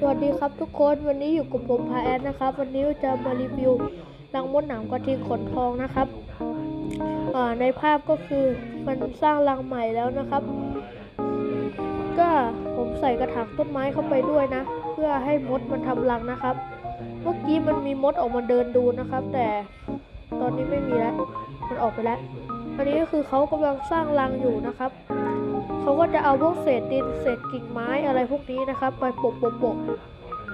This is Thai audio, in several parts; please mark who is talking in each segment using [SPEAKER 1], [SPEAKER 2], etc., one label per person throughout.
[SPEAKER 1] สวัสดีครับทุกคนวันนี้อยู่กับผมพาแอนนะครับ วันนี้จะมารีวิวรังมดหนามกระทิงขนทองนะครับในภาพก็คือมันสร้างรังใหม่แล้วนะครับ ก็ผมใส่กระถางต้นไม้เข้าไปด้วยนะ เพื่อให้มดมันทำรังนะครับ เมื่อกี้มันมีมดออกมาเดินดูนะครับ แต่ตอนนี้ไม่มีแล้วมันออกไปแล้ว อันนี้ก็คือเขากำลังสร้างรังอยู่นะครับ เขาก็จะเอาพวกเศษดินเศษกิ่งไม้อะไรพวกนี้นะครับ ไปโปะโปะโปะ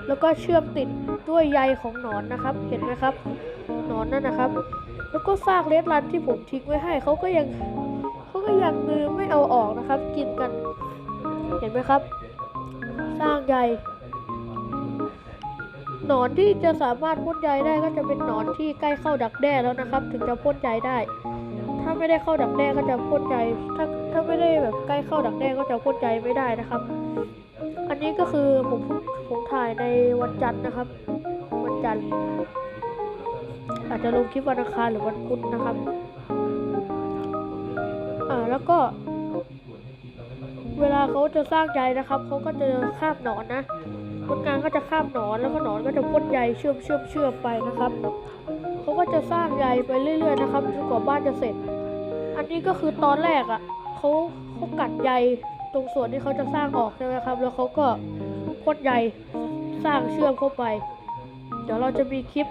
[SPEAKER 1] แล้วก็เชื่อมติดด้วยใยของหนอนนะครับ เห็นไหมครับ หนอนนั่นนะครับ แล้วก็ซากเลดรันที่ผมทิ้งไว้ให้เขาก็ยังเขาก็ยังมือไม่เอาออกนะครับ กินกัน เห็นไหมครับ สร้างใยหนอนที่จะสามารถพ่นใยได้ก็จะเป็นหนอนที่ใกล้เข้าดักแด้แล้วนะครับ ถึงจะพ่นใยได้ ไม่ได้เข้าดักแด้ก็จะพ่นใจ ถ้าถ้าไม่ได้แบบใกล้เข้าดักแด้ก็จะพ่นใจไม่ได้นะครับ อันนี้ก็คือผมผมถ่ายในวันจันทร์นะครับ วันจันทร์อาจจะลงคลิปวันอังคารหรือวันพุธนะครับ อ่าแล้วก็ เวลาเขาจะสร้างใยนะครับเขาก็จะคาบหนอนนะคนงานก็จะคาบหนอนแล้วก็หนอนก็จะพ่นใยเชื่อมเชื่อมเชื่อมไปนะครับเขาก็จะสร้างใยไปเรื่อย ๆ นะครับจนกว่าบ้านจะเสร็จ อันนี้ก็คือตอนแรกอะ่ะเขาเขากัดใยตรงส่วนที่เขาจะสร้างออกใช่ไหมครับ แล้วเขาก็พ่นใยสร้างเชื่อมเข้าไป เดี๋ยวเราจะมีคลิป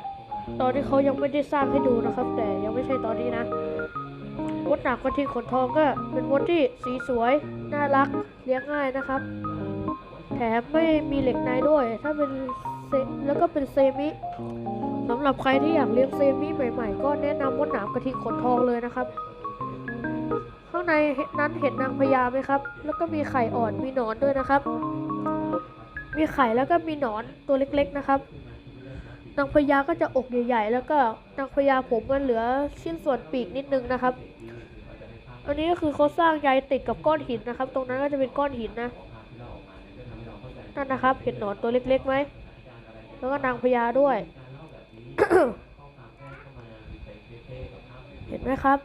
[SPEAKER 1] ตอนที่เขายังไม่ได้สร้างให้ดูนะครับ แต่ยังไม่ใช่ตอนนี้นะมดหนักกระทิงขนทองก็เป็นมดที่สีสวยน่ารักเลี้ยงง่ายนะครับ แถมไม่มีเหล็กในด้วย ถ้าเป็นเซแล้วก็เป็นเซมิสำหรับใครที่อยากเลี้ยงเซมิใหม่ ๆ ก็แนะนำมดหนามกระทิงขนทองเลยนะครับางในนั้นเห็นนางพญาไหมครับ แล้วก็มีไข่อ่อนมีหนอนด้วยนะครับ มีไข่แล้วก็มีหนอนตัวเล็กๆนะครับ นางพญาก็จะอกใหญ่ๆ แล้วก็นางพญาผมมันเหลือชิ้นส่วนปีกนิดนึงนะครับ อันนี้ก็คือเขาสร้างใยติดกับก้อนหินนะครับ ตรงนั้นก็จะเป็นก้อนหินนะนั่นนะครับ เห็นหนอนตัวเล็กๆไหมแล้วก็นางพญาด้วย เห็นไหมครับ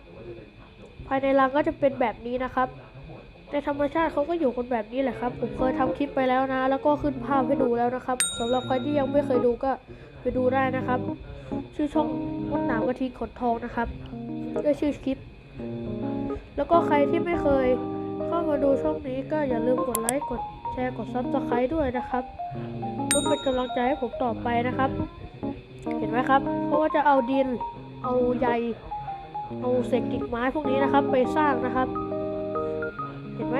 [SPEAKER 1] ภายในรังก็จะเป็นแบบนี้นะครับในธรรมชาติเขาก็อยู่กันแบบนี้แหละครับ ผมเคยทำคลิปไปแล้วนะ แล้วก็ขึ้นภาพให้ดูแล้วนะครับสำหรับใครที่ยังไม่เคยดูก็ไปดูได้นะครับ ชื่อช่องมดหนามกระทิงขนทองนะครับด้วยชื่อคลิป แล้วก็ใครที่ไม่เคยเข้ามาดูช่องนี้ก็อย่าลืมกดไลค์กดแชร์กดซับสไครต์ด้วยนะครับเพื่อเป็นกำลังใจให้ผมต่อไปนะครับ เห็นไหมครับเขาก็จะเอาดิน เอาใย เอาเศษกิ่งไม้พวกนี้นะครับ ไปสร้างนะครับ เห็นไหม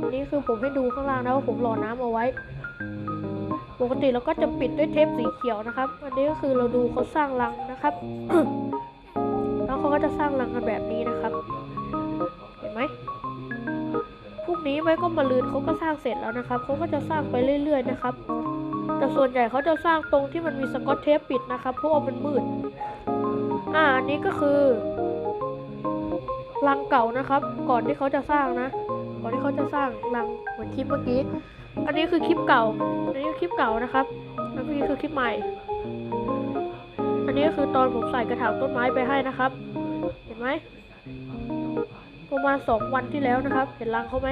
[SPEAKER 1] อันนี้คือผมให้ดูข้างล่างนะว่าผมรอน้ำเอาไว้ ปกติเราก็จะปิดด้วยเทปสีเขียวนะครับ อันนี้ก็คือเราดูเขาสร้างรังนะครับแล้วเขาก็จะสร้างรังกันแบบนี้นะครับ เห็นไหมพรุ่งนี้ไม่ก็มาลืนเขาก็สร้างเสร็จแล้วนะครับเขาก็จะสร้างไปเรื่อย ๆ นะครับ แต่ส่วนใหญ่เขาจะสร้างตรงที่มันมีสกอตเทปปิดนะครับเพราะว่ามันมืด อ่าอันนี้ก็คือรังเก่านะครับ ก่อนที่เขาจะสร้างนะ ก่อนที่เขาจะสร้างรังเหมือนคลิปเมื่อกี้ อันนี้คือคลิปเก่า อันนี้คลิปเก่านะครับแล้วนี่คือคลิปใหม่ อันนี้ก็คือตอนผมใส่กระถางต้นไม้ไปให้นะครับ เห็นไหมประมาณสองวันที่แล้วนะครับ เห็นรังเขาไหม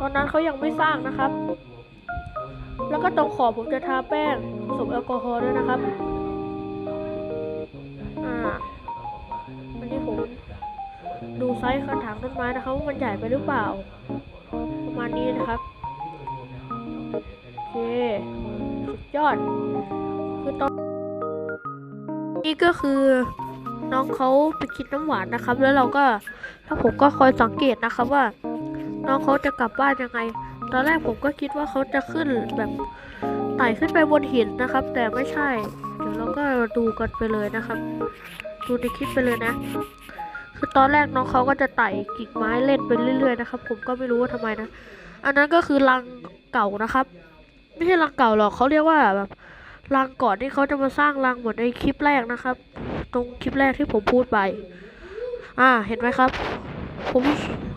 [SPEAKER 1] ตอนนั้นเขายังไม่สร้างนะครับ แล้วก็ตรงขอบผมจะทาแป้งผสมแอลกอฮอล์ด้วยนะครับ ซส์กระถางต้นไม้นะครับว่ามันใหญ่ไปหรือเปล่า ประมาณนี้นะครับโอเคสุดยอด คือตอนนี่ก็คือน้องเขาไปกินน้ำหวานนะครับ แล้วเราก็ถ้าผมก็คอยสังเกตนะครับว่า น้องเขาจะกลับบ้านยังไง ตอนแรกผมก็คิดว่าเขาจะขึ้นแบบไต่ขึ้นไปบนหินนะครับ แต่ไม่ใช่ เดี๋ยวเราก็ดูกันไปเลยนะครับ ดูในคลิปไปเลยนะ คือตอนแรกน้องเขาก็จะไต่กิ่งไม้เล่นไปเรื่อย ๆ นะครับ ผมก็ไม่รู้ว่าทำไมนะ อันนั้นก็คือรังเก่านะครับ ไม่ใช่รังเก่าหรอกเขาเรียกว่าแบบรังก่อนที่เขาจะมาสร้างรังเหมือนในคลิปแรกนะครับ ตรงคลิปแรกที่ผมพูดไป อ่า เห็นไหมครับ ผม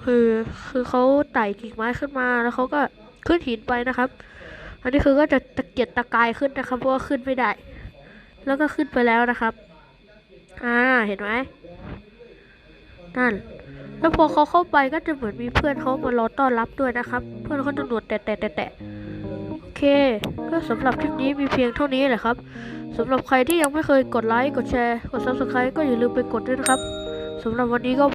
[SPEAKER 1] คือคือเขาไต่กิ่งไม้ขึ้นมาแล้วเขาก็ขึ้นหินไปนะครับ อันนี้คือก็จะตะเกียกตะกายขึ้นนะครับ เพราะว่าขึ้นไม่ได้ แล้วก็ขึ้นไปแล้วนะครับ อ่า เห็นไหม นั่น แล้วพอเขาเข้าไปก็จะเหมือนมีเพื่อนเขามารอต้อนรับด้วยนะครับ เพื่อนเขาจะหนวดแตะแตะแตะแตะโอเค ก็สำหรับคลิปนี้มีเพียงเท่านี้แหละครับสำหรับใครที่ยังไม่เคยกดไลค์ กดแชร์ กดซับสไครต์ก็อย่าลืมไปกดด้วยนะครับสำหรับวันนี้ก็